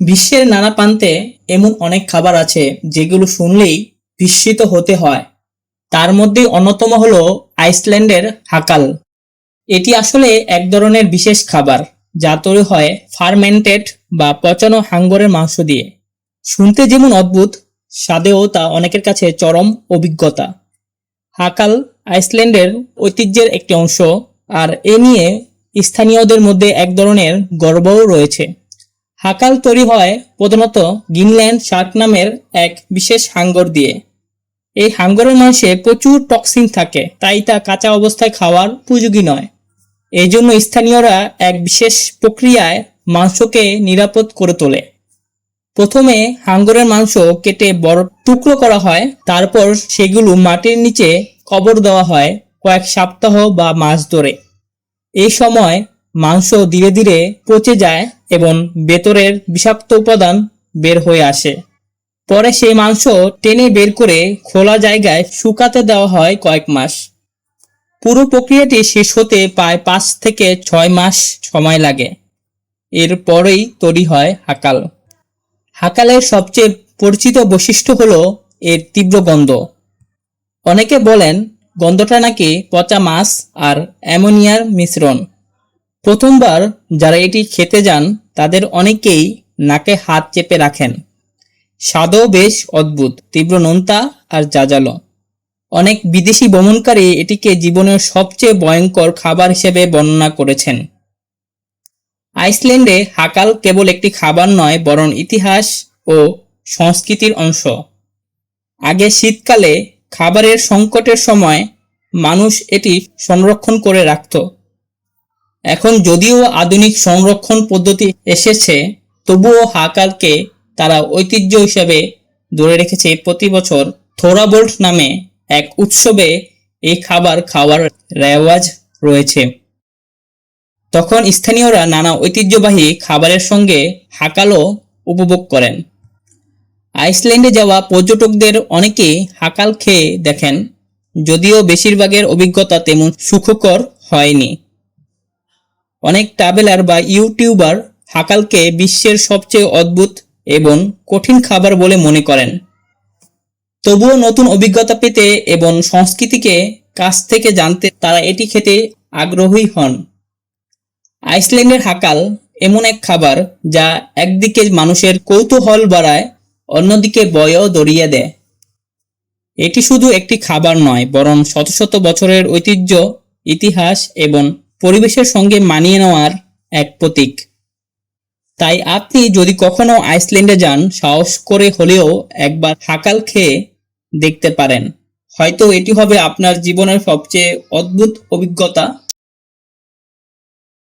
বিশ্বের নানা প্রান্তে এমন অনেক খাবার আছে যেগুলো শুনলেই বিস্মিত হতে হয়। তার মধ্যে অন্যতম হলো আইসল্যান্ডের হাকাল। এটি আসলে এক ধরনের বিশেষ খাবার, যা তৈরি হয় ফার্মেন্টেড বা পচানো হাঙ্গরের মাংস দিয়ে। শুনতে যেমন অদ্ভুত, স্বাদেও তা অনেকের কাছে চরম অভিজ্ঞতা। হাকাল আইসল্যান্ডের ঐতিহ্যের একটি অংশ, আর এ নিয়ে স্থানীয়দের মধ্যে এক ধরনের গর্বও রয়েছে। হাকাল তৈরি হয় প্রধানত গ্রিনল্যান্ড শার্ক নামের এক বিশেষ হাঙ্গর দিয়ে। এই হাঙ্গরের মাংসে প্রচুর টক্সিন থাকে, তাই তা কাঁচা অবস্থায় খাওয়ার উপযোগী নয়। এই জন্য স্থানীয়রা এক বিশেষ প্রক্রিয়ায় মাংসকে নিরাপদ করে তোলে। প্রথমে হাঙ্গরের মাংস কেটে বড় টুকরো করা হয়, তারপর সেগুলো মাটির নিচে কবর দেওয়া হয় কয়েক সপ্তাহ বা মাস ধরে। এই সময় মাংস ধীরে ধীরে পচে যায় এবং ভেতরের বিষাক্ত উপাদান বের হয়ে আসে। পরে সেই মাংস টেনে বের করে খোলা জায়গায় শুকাতে দেওয়া হয় কয়েক মাস। পুরো প্রক্রিয়াটি শেষ হতে প্রায় পাঁচ থেকে ছয় মাস সময় লাগে। এরপরেই তৈরি হয় হাকাল। হাকালের সবচেয়ে পরিচিত বৈশিষ্ট্য হলো এর তীব্র গন্ধ। অনেকে বলেন, গন্ধটা নাকি পচা মাছ আর অ্যামোনিয়ার মিশ্রণ। প্রথমবার যারা এটি খেতে যান, তাদের অনেকেই নাকে হাত চেপে রাখেন। স্বাদও বেশ অদ্ভুত, তীব্র নোনতা আর জাজালো। অনেক বিদেশি ভ্রমণকারী এটিকে জীবনের সবচেয়ে ভয়ঙ্কর খাবার হিসেবে বর্ণনা করেছেন। আইসল্যান্ডে হাকাল কেবল একটি খাবার নয়, বরং ইতিহাস ও সংস্কৃতির অংশ। আগে শীতকালে খাবারের সংকটের সময় মানুষ এটি সংরক্ষণ করে রাখত। এখন যদিও আধুনিক সংরক্ষণ পদ্ধতি এসেছে, তবুও হাকালকে তারা ঐতিহ্য হিসেবে ধরে রেখেছে প্রতি বছর থোরাবোল্ট নামে এক উৎসবে এই খাবার খাওয়ার রেওয়াজ রয়েছে। তখন স্থানীয়রা নানা ঐতিহ্যবাহী খাবারের সঙ্গে হাকালও উপভোগ করেন। আইসল্যান্ডে যাওয়া পর্যটকদের অনেকেই হাকাল খেয়ে দেখেন, যদিও বেশিরভাগের অভিজ্ঞতা তেমন সুখকর হয়নি। অনেক ট্রাভেলার বা ইউটিউবার হাকালকে বিশ্বের সবচেয়ে অদ্ভুত এবং কঠিন খাবার বলে মনে করেন। তবুও নতুন অভিজ্ঞতা পেতে এবং সংস্কৃতিকে কাছ থেকে জানতে তারা এটি খেতে আগ্রহী হন। আইসল্যান্ডের হাকাল এমন এক খাবার যা একদিকে মানুষের কৌতূহল বাড়ায়, অন্যদিকে বয়ও দড়িয়ে দেয়। এটি শুধু একটি খাবার নয়, বরং শত শত বছরের ঐতিহ্য, ইতিহাস এবং পরিবেশের সঙ্গে মানিয়ে নেওয়ার এক প্রতীক। তাই আপনি যদি কখনো আইসল্যান্ডে যান, সাহস করে হলেও একবার হাকাল খেয়ে দেখতে পারেন। হয়তো এটি হবে আপনার জীবনের সবচেয়ে অদ্ভুত অভিজ্ঞতা।